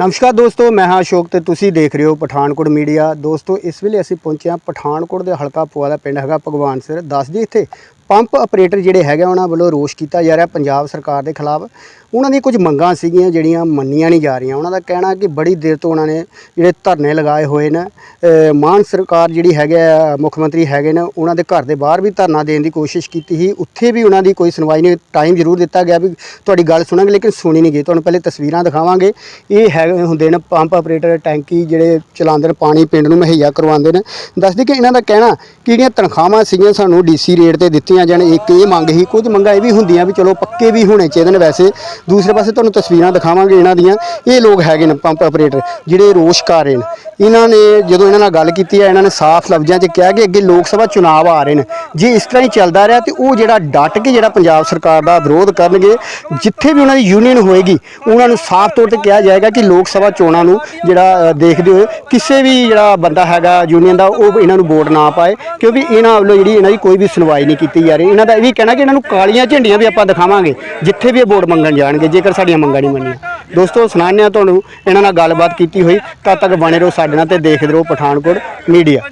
ਨਮਸਕਾਰ ਦੋਸਤੋ, ਮੈਂ ਹਾਂ ਅਸ਼ੋਕ ਤੇ ਤੁਸੀਂ ਦੇਖ ਰਹੇ ਹੋ ਪਠਾਨਕੋਟ ਮੀਡੀਆ। ਦੋਸਤੋ, ਇਸ ਵੇਲੇ ਅਸੀਂ ਪਹੁੰਚੇ ਹਾਂ ਪਠਾਨਕੋਟ ਦੇ ਹਲਕਾ ਪੋਆ ਦਾ ਪਿੰਡ ਹੈਗਾ ਭਗਵਾਨ ਸਿਰ। ਦੱਸ ਦਈਏ ਇੱਥੇ ਪੰਪ ਆਪਰੇਟਰ ਜਿਹੜੇ ਹੈਗੇ ਉਹਨਾਂ ਵੱਲੋਂ ਰੋਸ਼ ਕੀਤਾ ਜਾ ਰਿਹਾ ਪੰਜਾਬ ਸਰਕਾਰ ਦੇ ਖਿਲਾਫ। ਉਹਨਾਂ ਦੀ ਕੁਝ ਮੰਗਾਂ ਸੀਗੀਆਂ ਜਿਹੜੀਆਂ ਮੰਨੀਆਂ ਨਹੀਂ ਜਾ ਰਹੀਆਂ। ਉਹਨਾਂ ਦਾ ਕਹਿਣਾ ਕਿ ਬੜੀ ਦੇਰ ਤੋਂ ਉਹਨਾਂ ਨੇ ਜਿਹੜੇ ਧਰਨੇ ਲਗਾਏ ਹੋਏ ਨੇ ਅ, ਮਾਨ ਸਰਕਾਰ ਜਿਹੜੀ ਹੈਗੇ ਆ, ਮੁੱਖ ਮੰਤਰੀ ਹੈਗੇ ਨੇ ਉਹਨਾਂ ਦੇ ਘਰ ਦੇ ਬਾਹਰ ਵੀ ਧਰਨਾ ਦੇਣ ਦੀ ਕੋਸ਼ਿਸ਼ ਕੀਤੀ ਸੀ। ਉੱਥੇ ਵੀ ਉਹਨਾਂ ਦੀ ਕੋਈ ਸੁਣਵਾਈ ਨਹੀਂ ਟਾਈਮ ਜ਼ਰੂਰ ਦਿੱਤਾ ਗਿਆ ਵੀ ਤੁਹਾਡੀ ਗੱਲ ਸੁਣਾਂਗੇ ਲੇਕਿਨ ਸੁਣੀ ਨਹੀਂ ਗਈ। ਤੁਹਾਨੂੰ ਪਹਿਲੇ ਤਸਵੀਰਾਂ ਦਿਖਾਵਾਂਗੇ। ਇਹ ਹੈਗੇ ਹੁੰਦੇ ਨੇ ਪੰਪ ਆਪਰੇਟਰ ਟੈਂਕੀ ਜਿਹੜੇ ਚਲਾਉਂਦੇ ਨੇ ਪਾਣੀ ਪਿੰਡ ਨੂੰ ਮੁਹੱਈਆ ਕਰਵਾਉਂਦੇ ਨੇ। ਦੱਸਦੇ ਕਿ ਇਹਨਾਂ ਦਾ ਕਹਿਣਾ ਕਿ ਜਿਹੜੀਆਂ ਤਨਖਾਹਾਂ ਸੀਗੀਆਂ ਸਾਨੂੰ ਡੀਸੀ ਰੇਟ ਤੇ ਦਿੱਤੀਆਂ ਜਾਣ ਇੱਕ ਇਹ ਮੰਗ ਹੀ ਕੁਝ ਮੰਗਾਂ ਇਹ ਵੀ ਹੁੰਦੀਆਂ ਵੀ ਚਲੋ ਪੱਕੇ ਵੀ ਹੋਣੇ ਚਾਹੀਦੇ ਨੇ ਵੈਸੇ। ਦੂਸਰੇ ਪਾਸੇ ਤੁਹਾਨੂੰ ਤਸਵੀਰਾਂ ਦਿਖਾਵਾਂਗੇ ਇਹਨਾਂ ਦੀਆਂ। ਇਹ ਲੋਕ ਹੈਗੇ ਨੇ ਪੰਪ ਆਪਰੇਟਰ, ਜਿਹੜੇ ਰੋਸ਼ ਕਰ ਰਹੇ ਨੇ। ਇਹਨਾਂ ਨੇ ਜਦੋਂ ਇਹਨਾਂ ਨਾਲ ਗੱਲ ਕੀਤੀ ਹੈ, ਇਹਨਾਂ ਨੇ ਸਾਫ਼ ਲਫ਼ਜ਼ਾਂ 'ਚ ਕਿਹਾ ਕਿ ਅੱਗੇ ਲੋਕ ਸਭਾ ਚੁਣਾਵ ਆ ਰਹੇ ਨੇ। ਜੇ ਇਸ ਤਰ੍ਹਾਂ ਹੀ ਚੱਲਦਾ ਰਿਹਾ ਤੇ ਉਹ ਜਿਹੜਾ ਡਟ ਕੇ ਜਿਹੜਾ ਪੰਜਾਬ ਸਰਕਾਰ ਦਾ ਵਿਰੋਧ ਕਰਨਗੇ, ਜਿੱਥੇ ਵੀ ਉਹਨਾਂ ਦੀ ਯੂਨੀਅਨ ਹੋਏਗੀ, ਉਹਨਾਂ ਨੂੰ ਸਾਫ਼ ਤੌਰ ਤੇ ਕਿਹਾ ਜਾਏਗਾ ਕਿ ਲੋਕ ਸਭਾ ਚੋਣਾਂ ਨੂੰ ਜਿਹੜਾ ਦੇਖਦੇ ਹੋਏ ਕਿਸੇ ਵੀ ਜਿਹੜਾ ਬੰਦਾ ਹੈਗਾ ਯੂਨੀਅਨ ਦਾ, ਉਹ ਇਹਨਾਂ ਨੂੰ ਵੋਟ ਨਾ ਪਾਏ। ਕਿਉਂਕਿ ਇਹਨਾਂ ਵੱਲੋਂ ਜਿਹੜੀ ਇਹਨਾਂ ਦੀ ਕੋਈ ਵੀ ਸੁਣਵਾਈ ਨਹੀਂ ਕੀਤੀ ਜਾ ਰਹੀ। ਇਹਨਾਂ ਦਾ ਇਹ ਵੀ ਕਹਿਣਾ ਕਿ ਇਹਨਾਂ ਨੂੰ ਕਾਲੀਆਂ ਝੰਡੀਆਂ ਵੀ ਆਪਾਂ ਦਿਖਾਵਾਂਗੇ, ਜਿੱਥੇ ਵੀ ਇਹ ਵੋਟ ਮੰਗਣ ਜਾਣਗੇ, ਜੇਕਰ ਸਾਡੀਆਂ ਮੰਗਾਂ ਨਹੀਂ ਮੰਨੀਆਂ। ਦੋਸਤੋ, ਸੁਣਾਉਂਦੇ ਹਾਂ ਤੁਹਾਨੂੰ, ਇਹਨਾਂ ਨਾਲ ਗੱਲਬਾਤ ਕੀਤੀ ਹੋਈ, ਤਦ ਤੱਕ ਬਣੇ ਰਹੋ ਸਾਡੇ ਨਾਲ ਤੇ ਦੇਖਦੇ ਰਹੋ ਪਠਾਨਕੋਟ ਮੀਡੀਆ।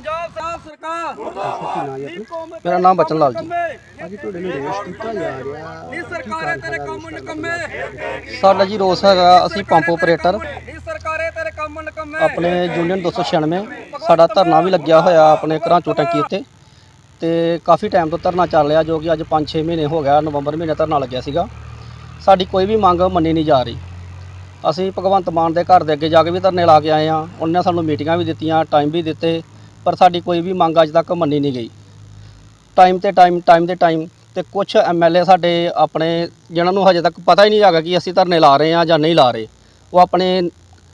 ਮੇਰਾ ਨਾਮ ਬਚਨ ਲਾਲ ਜੀ। ਅੱਜ ਤੁਹਾਡੇ ਨੂੰ ਰੋਸ਼ ਕੀਤਾ ਜਾ ਰਿਹਾ ਨੀ ਸਰਕਾਰੇ ਤੇਰੇ ਕੰਮ ਨਿਕੰਮੇ ਸਾਡਾ ਜੀ ਰੋਸ ਹੈਗਾ, ਅਸੀਂ ਪੰਪ ਆਪਰੇਟਰ ਨੀ ਸਰਕਾਰੇ ਤੇਰੇ ਕੰਮ ਨਿਕੰਮੇ ਆਪਣੇ ਯੂਨੀਅਨ 296 ਸਾਡਾ ਧਰਨਾ ਵੀ ਲੱਗਿਆ ਹੋਇਆ ਆਪਣੇ ਘਰਾਂ ਚੋਂ ਟੈਂਕੀ ਉੱਤੇ। ਤੇ ਕਾਫੀ ਟਾਈਮ ਤੋਂ ਧਰਨਾ ਚੱਲ ਰਿਹਾ, ਜੋ ਕਿ ਅੱਜ 5-6 ਮਹੀਨੇ ਹੋ ਗਿਆ ਨਵੰਬਰ ਮਹੀਨੇ ਧਰਨਾ ਲੱਗਿਆ ਸੀਗਾ। ਸਾਡੀ ਕੋਈ ਵੀ ਮੰਗ ਮੰਨੀ ਨਹੀਂ ਜਾ ਰਹੀ। ਅਸੀਂ ਭਗਵੰਤ ਮਾਨ ਦੇ ਘਰ ਦੇ ਅੱਗੇ ਜਾ ਕੇ ਵੀ ਧਰਨੇ ਲਾ ਕੇ ਆਏ ਆ ਉਹਨਾਂ ਨੇ ਸਾਨੂੰ ਮੀਟਿੰਗਾਂ ਵੀ ਦਿੱਤੀਆਂ ਟਾਈਮ ਵੀ ਦਿੱਤੇ, ਪਰ ਸਾਡੀ ਕੋਈ ਵੀ ਮੰਗ ਅੱਜ ਤੱਕ ਮੰਨੀ ਨਹੀਂ ਗਈ। ਟਾਈਮ ਤੇ ਟਾਈਮ ਟਾਈਮ ਦੇ ਟਾਈਮ ਤੇ ਕੁਝ ਐਮਐਲਏ ਸਾਡੇ ਆਪਣੇ, ਜਿਨ੍ਹਾਂ ਨੂੰ ਹਜੇ ਤੱਕ ਪਤਾ ਹੀ ਨਹੀਂ ਹੈਗਾ ਕਿ ਅਸੀਂ ਧਰਨੇ ਲਾ ਰਹੇ ਹਾਂ ਜਾਂ ਨਹੀਂ ਲਾ ਰਹੇ, ਉਹ ਆਪਣੇ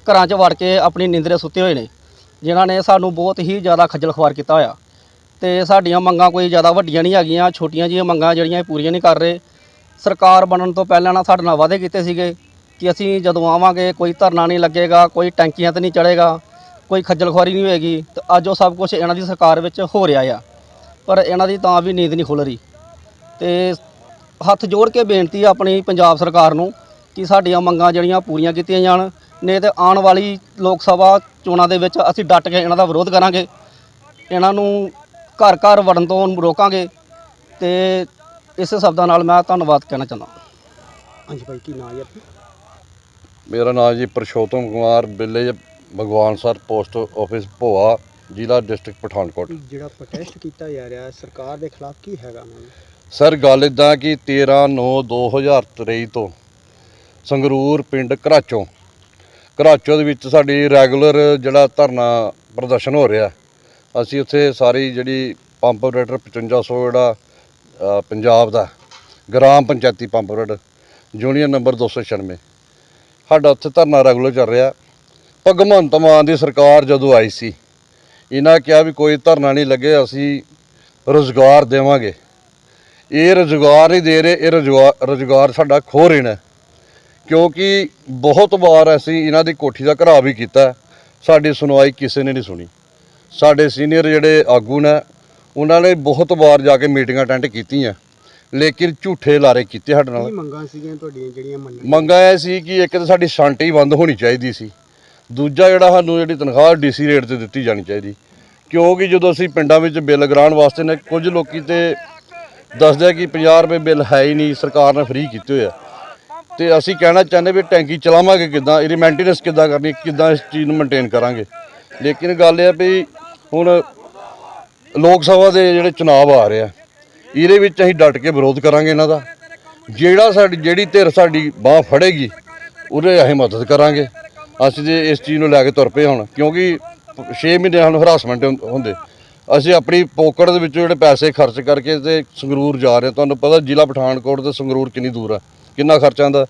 ਘਰਾਂ 'ਚ ਵੜ ਕੇ ਆਪਣੀ ਨਿੰਦਰੇ ਸੁੱਤੇ ਹੋਏ ਨੇ, ਜਿਨ੍ਹਾਂ ਨੇ ਸਾਨੂੰ ਬਹੁਤ ਹੀ ਜ਼ਿਆਦਾ ਖੱਜਲ ਖਵਾਰ ਕੀਤਾ ਹੋਇਆ। ਤੇ ਸਾਡੀਆਂ ਮੰਗਾਂ ਕੋਈ ਜ਼ਿਆਦਾ ਵੱਡੀਆਂ ਨਹੀਂ ਹੈਗੀਆਂ, ਛੋਟੀਆਂ ਜਿਹੀਆਂ ਮੰਗਾਂ ਜਿਹੜੀਆਂ ਇਹ ਪੂਰੀਆਂ ਨਹੀਂ ਕਰ ਰਹੇ ਸਰਕਾਰ ਬਣਨ ਤੋਂ ਪਹਿਲਾਂ ਨਾ ਸਾਡੇ ਨਾਲ ਵਾਅਦੇ ਕੀਤੇ ਸੀਗੇ ਕਿ ਅਸੀਂ ਜਦੋਂ ਆਵਾਂਗੇ, ਕੋਈ ਧਰਨਾ ਨਹੀਂ ਲੱਗੇਗਾ, ਕੋਈ ਟੈਂਕੀਆਂ ਤੇ ਨਹੀਂ ਚੜੇਗਾ ਕੋਈ ਖੱਜਲ ਖੁਆਰੀ ਨਹੀਂ ਹੋਏਗੀ, ਤੇ ਅੱਜ ਉਹ ਸਭ ਕੁਝ ਇਹਨਾਂ ਦੀ ਸਰਕਾਰ ਵਿੱਚ ਹੋ ਰਿਹਾ ਆ। ਪਰ ਇਹਨਾਂ ਦੀ ਤਾਂ ਵੀ ਨੀਂਦ ਨਹੀਂ ਖੁੱਲ ਰਹੀ। ਤੇ ਹੱਥ ਜੋੜ ਕੇ ਬੇਨਤੀ ਆ ਆਪਣੀ ਪੰਜਾਬ ਸਰਕਾਰ ਨੂੰ ਕਿ ਸਾਡੀਆਂ ਮੰਗਾਂ ਜਿਹੜੀਆਂ ਪੂਰੀਆਂ ਕੀਤੀਆਂ ਜਾਣ, ਨਹੀਂ ਤੇ ਆਉਣ ਵਾਲੀ ਲੋਕ ਸਭਾ ਚੋਣਾਂ ਦੇ ਵਿੱਚ ਅਸੀਂ ਡਟ ਕੇ ਇਹਨਾਂ ਦਾ ਵਿਰੋਧ ਕਰਾਂਗੇ। ਇਹਨਾਂ ਨੂੰ ਘਰ ਘਰ ਵੜਨ ਤੋਂ ਰੋਕਾਂਗੇ ਤੇ ਇਸੇ ਸ਼ਬਦਾਂ ਨਾਲ ਮੈਂ ਧੰਨਵਾਦ ਕਹਿਣਾ ਚਾਹੁੰਦਾ। ਹਾਂਜੀ ਭਾਈ ਕੀ ਨਾਂ ਹੈ ਆਪਣਾ? ਮੇਰਾ ਨਾਮ ਜੀ Parshotam Kumar village Bhagwansar post office Bhoa ਜ਼ਿਲ੍ਹਾ ਡਿਸਟ੍ਰਿਕਟ ਪਠਾਨਕੋਟ। ਜਿਹੜਾ ਪ੍ਰੋਟੈਸਟ ਕੀਤਾ ਜਾ ਰਿਹਾ ਸਰਕਾਰ ਦੇ ਖਿਲਾਫ ਕੀ ਹੈਗਾ ਮੈਮ ਸਰ ਗੱਲ ਇਦਾਂ ਕਿ 13 9 2023 ਤੋਂ ਸੰਗਰੂਰ ਪਿੰਡ ਘਰਾਚੋਂ ਘਰਾਚੋਂ ਦੇ ਵਿੱਚ ਸਾਡੀ ਰੈਗੂਲਰ ਜਿਹੜਾ ਧਰਨਾ ਪ੍ਰਦਰਸ਼ਨ ਹੋ ਰਿਹਾ ਅਸੀਂ ਉੱਥੇ ਸਾਰੀ ਜਿਹੜੀ ਪੰਪ ਆਪਰੇਟਰ 5500 ਜਿਹੜਾ ਪੰਜਾਬ ਦਾ ਗ੍ਰਾਮ ਪੰਚਾਇਤੀ ਪੰਪ ਰੋਡ, ਯੂਨੀਅਨ ਨੰਬਰ 296 ਸਾਡਾ ਉੱਥੇ ਧਰਨਾ ਰੈਗੂਲਰ ਚੱਲ ਰਿਹਾ। ਭਗਵੰਤ ਮਾਨ ਦੀ ਸਰਕਾਰ ਜਦੋਂ ਆਈ ਸੀ, ਇਹਨਾਂ ਕਿਹਾ ਵੀ ਕੋਈ ਧਰਨਾ ਨਹੀਂ ਲੱਗੇ, ਅਸੀਂ ਰੋਜ਼ਗਾਰ ਦੇਵਾਂਗੇ। ਇਹ ਰੁਜ਼ਗਾਰ ਨਹੀਂ ਦੇ ਰਹੇ, ਇਹ ਰੁਜ਼ਗਾਰ ਰੁਜ਼ਗਾਰ ਸਾਡਾ ਖੋ ਰਹੇ ਨੇ। ਕਿਉਂਕਿ ਬਹੁਤ ਵਾਰ ਅਸੀਂ ਇਹਨਾਂ ਦੀ ਕੋਠੀ ਦਾ ਘਰਾ ਵੀ ਕੀਤਾ, ਸਾਡੀ ਸੁਣਵਾਈ ਕਿਸੇ ਨੇ ਨਹੀਂ ਸੁਣੀ। ਸਾਡੇ ਸੀਨੀਅਰ ਜਿਹੜੇ ਆਗੂ ਨੇ ਉਹਨਾਂ ਨੇ ਬਹੁਤ ਵਾਰ ਜਾ ਕੇ ਮੀਟਿੰਗਾਂ ਅਟੈਂਡ ਕੀਤੀਆਂ। ਲੇਕਿਨ ਝੂਠੇ ਲਾਰੇ ਕੀਤੇ ਸਾਡੇ ਨਾਲ। ਮੰਗਾਂ ਸੀਗੀਆਂ ਤੁਹਾਡੀਆਂ ਜਿਹੜੀਆਂ ਮੰਗਾ ਇਹ ਸੀ ਕਿ ਇੱਕ ਤਾਂ ਸਾਡੀ ਸ਼ਾਂਟੀ ਬੰਦ ਹੋਣੀ ਚਾਹੀਦੀ ਸੀ। ਦੂਜਾ ਜਿਹੜਾ ਸਾਨੂੰ ਜਿਹੜੀ ਤਨਖਾਹ ਡੀਸੀ ਰੇਟ ਤੇ ਦਿੱਤੀ ਜਾਣੀ ਚਾਹੀਦੀ। ਕਿਉਂਕਿ ਜਦੋਂ ਅਸੀਂ ਪਿੰਡਾਂ ਵਿੱਚ ਬਿੱਲ ਗਰਾਉਣ ਵਾਸਤੇ ਨੇ ਕੁਝ ਲੋਕੀ ਤੇ ਦੱਸਦੇ ਆ ਕਿ 50 ਰੁਪਏ ਬਿੱਲ ਹੈ ਹੀ ਨਹੀਂ ਸਰਕਾਰ ਨੇ ਫ੍ਰੀ ਕੀਤੇ ਹੋਏ ਆ। ਤੇ ਅਸੀਂ ਕਹਿਣਾ ਚਾਹੁੰਦੇ ਵੀ ਟੈਂਕੀ ਚਲਾਵਾਂਗੇ ਕਿੱਦਾਂ ਇਹਦੀ ਮੇਨਟੇਨੈਂਸ ਕਿੱਦਾਂ ਕਰਨੀ ਕਿੱਦਾਂ ਇਸ ਚੀਜ਼ ਨੂੰ ਮੇਨਟੇਨ ਕਰਾਂਗੇ। ਲੇਕਿਨ ਗੱਲ ਇਹ ਆ ਵੀ ਹੁਣ ਲੋਕ ਸਭਾ ਦੇ ਜਿਹੜੇ ਚੁਣਾਵ ਆ ਰਹੇ ਆ, ਇਹਦੇ ਵਿੱਚ ਅਸੀਂ ਡਟ ਕੇ ਵਿਰੋਧ ਕਰਾਂਗੇ ਇਹਨਾਂ ਦਾ। ਜਿਹੜਾ ਸਾਡੀ, ਜਿਹੜੀ ਧਿਰ ਸਾਡੀ ਬਾਹ ਫੜੇਗੀ, ਉਹਦੇ ਅਸੀਂ ਮਦਦ ਕਰਾਂਗੇ। ਅਸੀਂ ਜੇ ਇਸ ਚੀਜ਼ ਨੂੰ ਲੈ ਕੇ ਤੁਰ ਪਏ ਹੁਣ, ਕਿਉਂਕਿ 6 ਮਹੀਨੇ ਸਾਨੂੰ ਹਰਾਸਮੈਂਟ ਹੁੰਦੇ। ਅਸੀਂ ਆਪਣੀ ਪੋਕਟ ਦੇ ਵਿੱਚੋਂ ਜਿਹੜੇ ਪੈਸੇ ਖਰਚ ਕਰਕੇ ਤੇ ਸੰਗਰੂਰ ਜਾ ਰਹੇ ਤੁਹਾਨੂੰ ਪਤਾ ਜ਼ਿਲ੍ਹਾ ਪਠਾਨਕੋਟ ਤੇ ਸੰਗਰੂਰ ਕਿੰਨੀ ਦੂਰ ਆ, ਕਿੰਨਾ ਖਰਚਾ ਆਂਦਾ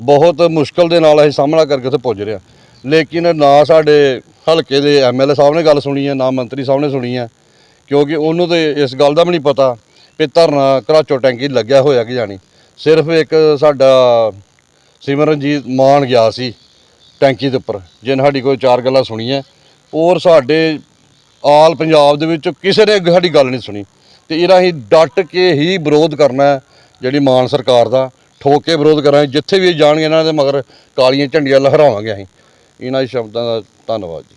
ਬਹੁਤ ਮੁਸ਼ਕਲ ਦੇ ਨਾਲ ਅਸੀਂ ਸਾਹਮਣਾ ਕਰਕੇ ਉੱਥੇ ਪਹੁੰਚ ਰਹੇ ਹਾਂ। ਲੇਕਿਨ ਨਾ ਸਾਡੇ ਹਲਕੇ ਦੇ ਐਮਐਲਏ ਸਾਹਿਬ ਨੇ ਗੱਲ ਸੁਣੀ ਹੈ, ਨਾ ਮੰਤਰੀ ਸਾਹਿਬ ਨੇ ਸੁਣੀ ਹੈ। ਕਿਉਂਕਿ ਉਹਨੂੰ ਤੇ ਇਸ ਗੱਲ ਦਾ ਵੀ ਨਹੀਂ ਪਤਾ ਕਿ ਧਰਨਾ ਘਰਾਚੋ ਟੈਂਕੀ ਲੱਗਿਆ ਹੋਇਆ ਕਿ ਜਾਣੀ ਸਿਰਫ ਇੱਕ ਸਾਡਾ ਸਿਮਰਨਜੀਤ ਮਾਨ ਗਿਆ ਸੀ ਟੈਂਕੀ ਦੇ ਉੱਪਰ, ਜਿਹਨੇ ਸਾਡੀ ਕੋਈ ਚਾਰ ਗੱਲਾਂ ਸੁਣੀਆਂ। ਔਰ ਸਾਡੇ ਆਲ ਪੰਜਾਬ ਦੇ ਵਿੱਚ ਕਿਸੇ ਨੇ ਸਾਡੀ ਗੱਲ ਨਹੀਂ ਸੁਣੀ। ਤੇ ਇਹਦਾ ਅਸੀਂ ਡਟ ਕੇ ਹੀ ਵਿਰੋਧ ਕਰਨਾ ਜਿਹੜੀ ਮਾਨ ਸਰਕਾਰ ਦਾ ਠੋਕ ਕੇ ਵਿਰੋਧ ਕਰਾਂਗੇ, ਜਿੱਥੇ ਵੀ ਇਹ ਜਾਣਗੇ ਇਹਨਾਂ ਦੇ ਮਗਰ ਕਾਲੀਆਂ ਝੰਡੀਆਂ ਲਹਿਰਾਵਾਂਗੇ ਅਸੀਂ। ਇਹਨਾਂ ਸ਼ਬਦਾਂ ਦਾ ਧੰਨਵਾਦ ਜੀ।